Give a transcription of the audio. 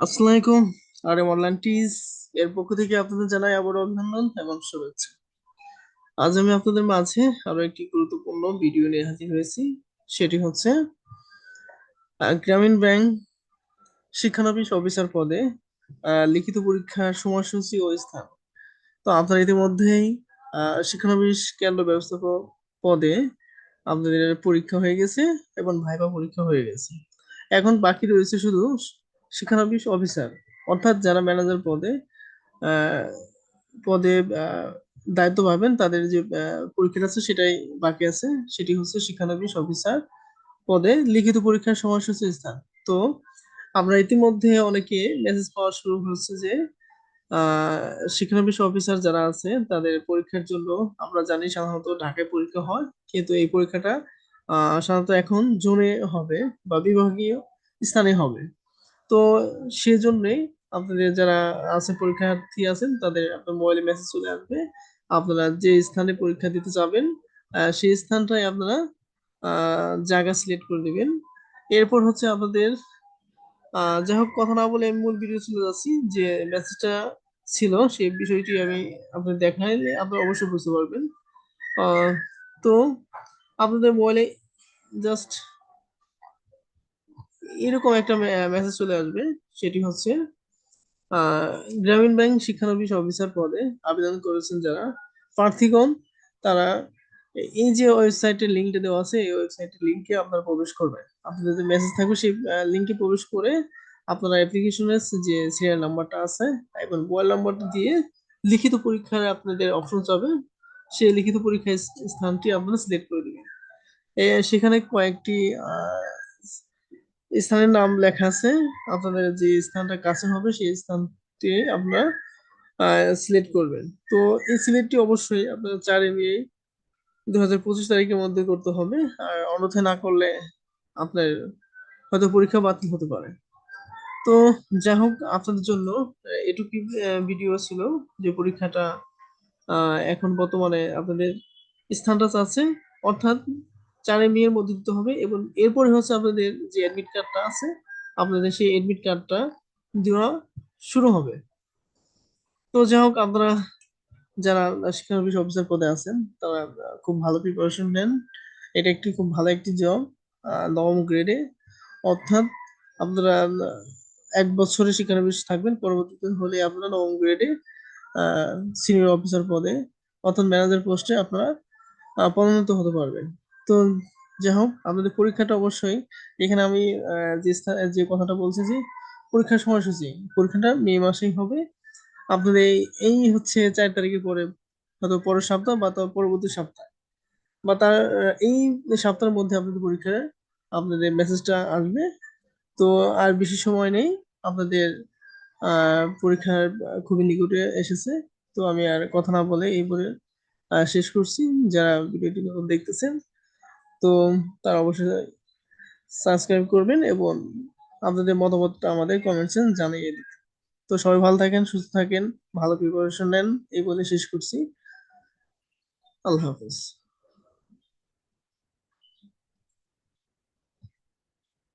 আসসালামু আলাইকুম আর M online টিজ এর পক্ষ থেকে আপনাদের জানাই আবার অভিনন্দন এবং শুভেচ্ছা। আজ আমি আপনাদের মাঝে আরও একটি গুরুত্বপূর্ণ ভিডিও নিয়ে হাজির হয়েছি। সেটি হচ্ছে গ্রামীণ ব্যাংক শিক্ষানবিশ অফিসার পদে লিখিত পরীক্ষার সময়সূচি ও স্থান। তো আপনারা ইতিমধ্যেই শিক্ষানবিশ কেন্দ্র ব্যবস্থাপক পদে আপনাদের পরীক্ষা হয়ে গেছে এবং ভাইবা পরীক্ষা হয়ে গেছে। এখন বাকি রয়েছে শুধু শিক্ষানবিশ অফিসার অর্থাৎ যারা ম্যানেজার পদে পদে দায়িত্ব পাবেন তাদের যে আহ, পরীক্ষাটা আছে সেটাই বাকি আছে। সেটি হচ্ছে শিক্ষানবিশ অফিসার পদে লিখিত পরীক্ষার সময়সূচি স্থান। তো আমরা ইতিমধ্যে অনেকে মেসেজ পাওয়া শুরু হচ্ছে যে শিক্ষানবিশ অফিসার যারা আছে তাদের পরীক্ষার জন্য আমরা জানি সাধারণত ঢাকায় পরীক্ষা হয় কিন্তু এই পরীক্ষাটা সাধারণত এখন জোনে হবে বা বিভাগীয় স্থানে হবে। তো সেজন্যই আপনাদের যারা আছে, পরীক্ষার্থী আছেন, তাদের আপনার মোবাইলে মেসেজ চলে আসবে। আপনারা যে স্থানে পরীক্ষা দিতে যাবেন সেই স্থানটাই আপনারা জায়গা সিলেক্ট করে দিবেন এরপর হচ্ছে আপনাদের যাই হোক, কথা না বলে আমি মূল ভিডিও চলে যাচ্ছি। যে মেসেজটা ছিল সেই বিষয়টি আমি আপনাদের দেখাইলে আপনারা অবশ্যই বুঝতে পারবেন। তো আপনাদের মোবাইলে জাস্ট এরকম একটা মেসেজ চলে আসবে, সেটি হচ্ছে গ্রামীণ ব্যাংক শিক্ষানবিশ অফিসার পদে আবেদন করেছেন যারা। প্রার্থীগণ, তারা এই যে ওয়েবসাইটের লিঙ্কটা দেওয়া আছে, এই ওয়েবসাইটের লিঙ্কে আপনারা প্রবেশ করবেন। আপনাদের যে মেসেজ থাকবে, সেই লিঙ্কে প্রবেশ করে আপনারা অ্যাপ্লিকেশনের যে সিরিয়াল নাম্বারটা আছে, এবং মোবাইল নাম্বারটা দিয়ে লিখিত পরীক্ষার আপনাদের অপশন যাবে সেই লিখিত পরীক্ষার স্থানটি আপনারা সিলেক্ট করে দিবেন। সেখানে কয়েকটি স্থানের নাম লেখা আছে। আপনাদের যে স্থানটা কাছে হবে সেই স্থানটি আপনারা সিলেক্ট করবেন। তো এই সিলেক্টটি অবশ্যই আপনারা চার মে দু হাজার পঁচিশ তারিখের মধ্যে করতে হবে। আর অন্যথায় না করলে আপনার হয়তো পরীক্ষা বাতিল হতে পারে। তো যাই হোক আপনাদের জন্য আহ, এটুকুই ভিডিও ছিল যে পরীক্ষাটা এখন বর্তমানে আপনাদের স্থানটা আছে। অর্থাৎ চারে মে এর মধ্যে দিতে হবে এবং এরপরে হচ্ছে আপনাদের যে অ্যাডমিট কার্ডটা আছে, আপনাদের সেই অ্যাডমিট কার্ডটা দেওয়া শুরু হবে। তো যাই হোক, আপনারা যারা শিক্ষা অফিস অফিসার পদে আছেন, তারা খুব ভালো প্রিপারেশন নেন। এটা একটি খুব ভালো একটি জব নবম গ্রেডে অর্থাৎ আপনারা এক বছরের শিক্ষানবিশ থাকবেন, পরবর্তীতে হলে আপনারা নবম গ্রেডে সিনিয়র অফিসার পদে অর্থাৎ ম্যানেজার পোস্টে আপনারা পদোন্নত হতে পারবেন। তো যাই হোক, আপনাদের পরীক্ষাটা অবশ্যই, এখানে আমি যে যে কথাটা বলছি যে পরীক্ষার সময়সূচি, পরীক্ষাটা মে মাসেই হবে। আপনাদের এই হচ্ছে চার তারিখের পরে, হয়তো পরের সপ্তাহ বা তার পরবর্তী সপ্তাহ। বা তার, এই সপ্তাহের মধ্যে আপনাদের পরীক্ষা আপনাদের মেসেজটা আসবে। তো আর বেশি সময় নেই, আপনাদের পরীক্ষার খুবই নিকটে এসেছে। তো আমি আর কথা না বলে এই বলে শেষ করছি। যারা ভিডিওটি দেখতেছেন তো তারা অবশ্যই সাবস্ক্রাইব করবেন এবং আপনাদের মতামতটা আমাদের কমেন্টসে জানিয়ে দিন তো সবাই ভালো থাকেন, সুস্থ থাকেন, ভালো প্রিপারেশন নেন এই বলে শেষ করছি। আল্লাহ হাফেজ।